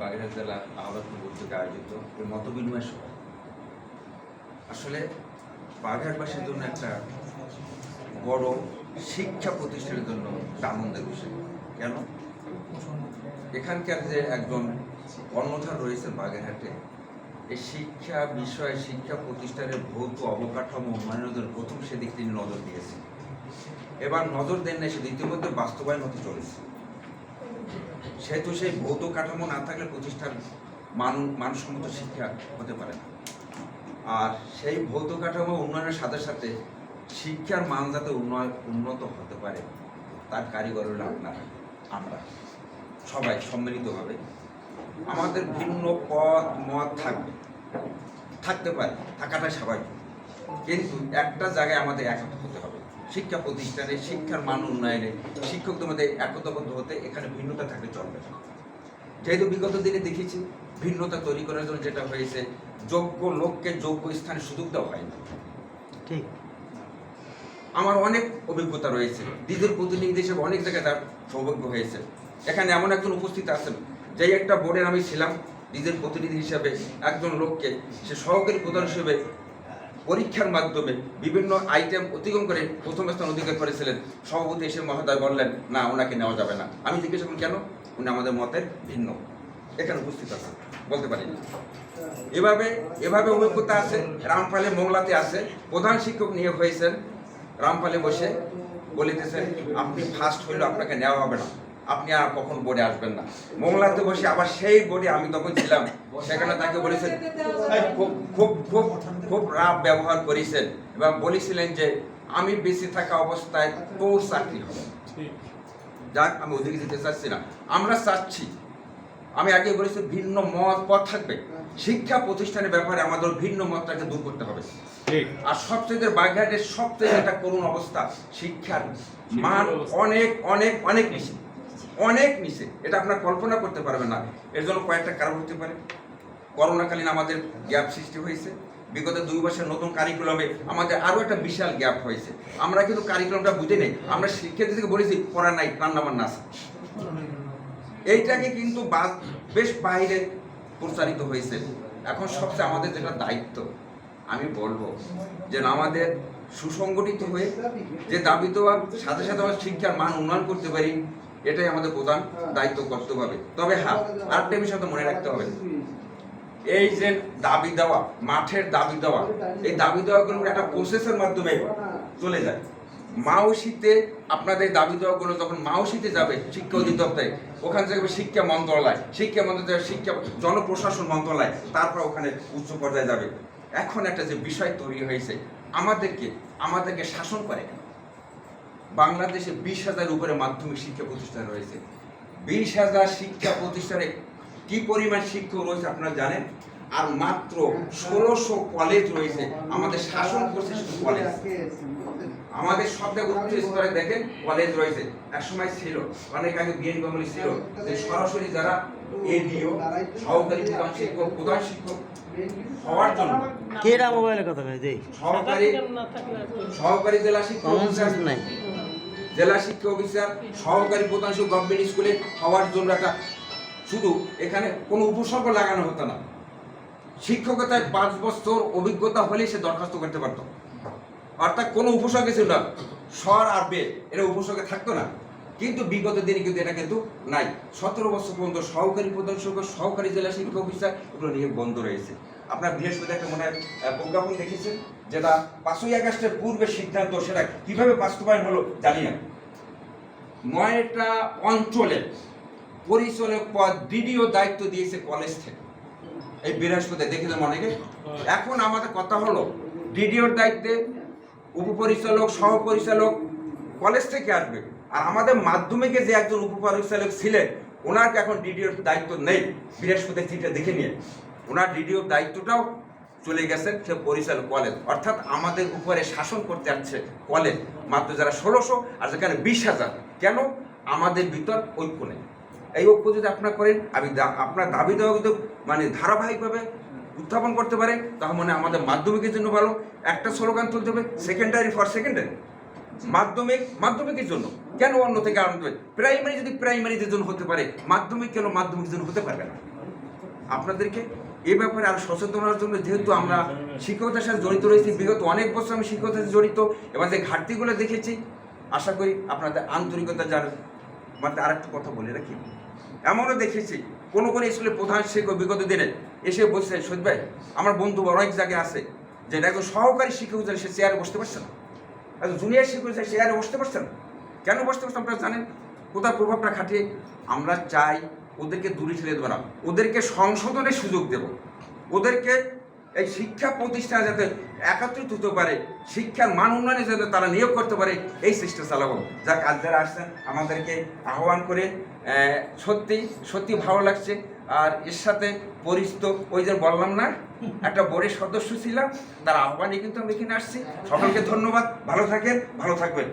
বাগেরহাট জেলা আহ্বাদপুর কর্তৃক আয়োজিত এই মত বিনিময় সভা। আসলে বাগেরহাটবাসীর জন্য একটা বড় শিক্ষা প্রতিষ্ঠানের জন্য আনন্দের বিষয়। কেন? এখানকার যে একজন কর্মধার রয়েছে বাগেরহাটে এই শিক্ষা বিষয়, শিক্ষা প্রতিষ্ঠানের ভৌত অবকাঠামো উন্নয়নের প্রথম সেদিক তিনি নজর দিয়েছেন। এবার নজর দেন না সে ইতিমধ্যে বাস্তবায়ন হতে চলেছে। সেহেতু সেই ভৌত কাঠামো না থাকলে প্রতিষ্ঠান মান মানসম্মত শিক্ষা হতে পারে না। আর সেই ভৌত কাঠামো উন্নয়নের সাথে সাথে শিক্ষার মান যাতে উন্নয়ন উন্নত হতে পারে, তার কারিগর হলো আমরা সবাই সম্মিলিতভাবে আমাদের ভিন্ন পথ, মত থাকবে। থাকতে পারে, থাকাটাই স্বাভাবিক। কিন্তু একটা জায়গায় আমাদের হবে। শিক্ষা প্রতিষ্ঠানে শিক্ষার মান উন্নয়নে শিক্ষকদের মধ্যে একতাবদ্ধ হতে এখানে ভিন্নতা থাকলে চলবে। যেহেতু বিগত দিনে দেখেছি ভিন্নতা তৈরি করার জন্য যেটা হয়েছে যোগ্য লোককে যোগ্য স্থানে সুযোগ দেওয়া হয়নি। ঠিক। আমার অনেক অভিজ্ঞতা রয়েছে। দিদির প্রতিনিধি হিসেবে অনেক জায়গায় তার সৌভাগ্য হয়েছে। এখানে এমন একজন উপস্থিত আছেন যেই একটা বোর্ডের আমি ছিলাম। দিদির প্রতিনিধি হিসেবে একজন লোককে সে সহকারী প্রধান হিসেবে পরীক্ষার মাধ্যমে বিভিন্ন আইটেম অতিক্রম করে প্রথম স্থান অধিকার করেছিলেন। সভাপতি এসে মহোদয় বললেন, না, ওনাকে নেওয়া যাবে না। আমি জিজ্ঞেস করলাম, কেন? উনি আমাদের মতের ভিন্ন। এখানে উপস্থিত আছেন, বলতে পারি এভাবে এভাবে অভিজ্ঞতা আছে, রামপালে মোংলাতে আছে। প্রধান শিক্ষক নিয়োগ হয়েছেন, রামপালে বসে বলিতেছেন, আপনি ফার্স্ট হইলে আপনাকে নেওয়া হবে না। আপনি আর কখন বোর্ডে আসবেন না। মোংলাতে বসে আবার সেই বোর্ডে আমি তখন ছিলাম। সেখানে তাকে বলেছেন খুব খুব খুব খুব রাব ব্যবহার করেছেন। এবং বলেছিলেন যে আমি বেঁচে থাকা অবস্থায় তোর চাকরি হবে। যাক আমি ওদিকে যেতে চাচ্ছি না। আমরা চাচ্ছি আমি আগে বলেছি ভিন্ন মত পথ থাকবে। শিক্ষা প্রতিষ্ঠানের ব্যাপারে আমাদের ভিন্ন মতটাকে দূর করতে হবে। আর সবচেয়ে বাগেরহাটের সবচেয়ে একটা করুণ অবস্থা শিক্ষার মান অনেক অনেক অনেক নিচে অনেক নিচে এটা আপনার কল্পনা করতে পারবেন না। এর জন্য কয়েকটা কারণ হতে পারে। করোনাকালীন আমাদের গ্যাপ সৃষ্টি হয়েছে। বিগত দুই বছর নতুন কারিকুলামে আমাদের আরও একটা বিশাল গ্যাপ হয়েছে। আমরা কিন্তু কারিকুলামটা বুঝে নেই। আমরা শিক্ষার্থীদেরকে বলেছি, পড়া নাই বান্না আছে। এইটাকে কিন্তু বেশ বাইরে প্রচারিত হয়েছে। এখন সবচেয়ে আমাদের যেটা দায়িত্ব, আমি বলব যে আমাদের সুসংগঠিত হয়ে যে দাবি দেওয়া সাথে সাথে আমরা শিক্ষার মান উন্নয়ন করতে পারি এটাই আমাদের প্রধান দায়িত্ব করতে হবে। তবে হ্যাঁ আরেকটা বিষয় তো মনে রাখতে হবে। এই যে দাবি দেওয়া মাঠের দাবি দেওয়া এই দাবি দেওয়াগুলো একটা প্রসেসের মাধ্যমে চলে যায়। মাউসিতে আপনাদের দাবি দেওয়াগুলো যখন মাউসিতে যাবে শিক্ষা অধিদপ্তরে ওখান থেকে শিক্ষা মন্ত্রণালয় শিক্ষা মন্ত্রণালয় শিক্ষা জনপ্রশাসন মন্ত্রণালয় তারপর ওখানে উচ্চ পর্যায়ে যাবে। এখন একটা যে বিষয় তৈরি হয়েছে আমাদেরকে আমাদেরকে শাসন করে। কেন বাংলাদেশে বিশ হাজার উপরে মাধ্যমিক শিক্ষা প্রতিষ্ঠান রয়েছে। বিশ হাজার শিক্ষা প্রতিষ্ঠানে কি পরিমাণ শিক্ষক রয়েছে আপনারা জানেন? আর মাত্র ষোলোশো কলেজ রয়েছে। আমাদের শাসন করছে কলেজ আমাদের সব জায়গায় উচ্চ স্তরে দেখেন কলেজ রয়েছে। এক সময় ছিল অনেক আগে বিএন বাঙালি ছিল। যে সরাসরি যারা এডিও সহকারী প্রধান শিক্ষক প্রধান শিক্ষক হওয়ার জন্য কেরা মোবাইলে কথা সহকারী সহকারী জেলা শিক্ষক নাই। জেলা শিক্ষা অফিসার, সহকারী প্রধান শিক্ষক গভর্নমেন্ট স্কুলে হওয়ার জন্য একটা শুধু এখানে কোনো উপসর্গ লাগানো হতো না। শিক্ষকতায় পাঁচ বছর অভিজ্ঞতা হলে সে দরখাস্ত করতে পারতো। অর্থাৎ কোনো উপসর্গে ছিল না। স্বর আর বে এটা উপসর্গে থাকতো না। কিন্তু বিগত দিনে কিন্তু এটা কিন্তু নাই। সতেরো বছর পর্যন্ত সহকারী প্রধান শিক্ষক সহকারী জেলা শিক্ষা অফিসার এগুলো নিয়ে বন্ধ রয়েছে। আপনার বৃহস্পতি একটা মনে প্রজ্ঞাপন দেখেছেন, যেটা পাঁচই আগস্টের পূর্বে সিদ্ধান্ত, সেটা কীভাবে বাস্তবায়ন হলো জানি না। নয়টা অঞ্চলে পরিচালক পদ, বিডিও দায়িত্ব দিয়েছে কলেজ থেকে। এই বৃহস্পতি দেখেছেন অনেকে। এখন আমাদের কথা হলো ডিডিওর দায়িত্বে উপপরিচালক, সহপরিচালক কলেজ থেকে আসবে। আর আমাদের মাধ্যমিকে যে একজন উপপরিচালক ছিলেন ওনাকে এখন ডিডিওর দায়িত্ব নেই বৃহস্পতি চিঠি দেখে নিয়ে। ওনার ডিডিওর দায়িত্বটাও চলে গেছেন সে পরিচালক কলেজ। অর্থাৎ আমাদের উপরে শাসন করতে যাচ্ছে কলেজ, মাত্র যারা ষোলোশো আর যেখানে বিশ হাজার। কেন? আমাদের ভিতর ঐক্য নেই। এই ঐক্য যদি আপনার করেন, আমি আপনার দাবি দেওয়া মানে ধারাবাহিকভাবে উত্থাপন করতে পারে, তাহলে মানে আমাদের মাধ্যমিকের জন্য ভালো। একটা স্লোগান তুলতে হবে সেকেন্ডারি ফর সেকেন্ডারি মাধ্যমিক, মাধ্যমিকের জন্য। কেন অন্য থেকে হবে প্রাইমারি যদি প্রাইমারিদের জন্য হতে পারে, মাধ্যমিক কেন মাধ্যমিকের জন্য হতে পারবে না? আপনাদেরকে এ ব্যাপারে আরও সচেতন হওয়ার জন্য যেহেতু আমরা শিক্ষকতার সাথে জড়িত রয়েছি, বিগত অনেক বছর আমি শিক্ষকতার সাথে জড়িত এবং যে ঘাটতিগুলো দেখেছি, আশা করি আপনাদের আন্তরিকতা যার মাত্র আর একটা কথা বলে রাখি। এমনও দেখেছি, কোনো কোনো স্কুলের প্রধান শিক্ষক বিগত দিনে এসে বসে সৈদ ভাই, আমার বন্ধু অনেক জায়গায় আছে যে একজন সহকারী শিক্ষক হিসেবে সে চেয়ারে বসতে পারছে না। একজন জুনিয়র শিক্ষক হিসেবে চেয়ারে বসতে পারছে না। কেন বসতে পারছে আপনারা জানেন? কোথায় প্রভাবটা খাটিয়ে আমরা চাই ওদেরকে দূরে ঠেলে দেবো না। ওদেরকে সংশোধনের সুযোগ দেব। ওদেরকে এই শিক্ষা প্রতিষ্ঠান যাতে একাত্রিত হতে পারে, শিক্ষার মান উন্নয়নে যাতে তারা নিয়োগ করতে পারে, এই চেষ্টা চালাবো। যাক কাজ যারা আসছেন, আমাদেরকে আহ্বান করে সত্যি সত্যি ভালো লাগছে। আর এর সাথে পরিচিত ওই যে বললাম না, একটা বোর্ডের সদস্য ছিলাম, তার আহ্বানে কিন্তু আমি এখানে আসছি। সকলকে ধন্যবাদ, ভালো থাকেন, ভালো থাকবেন।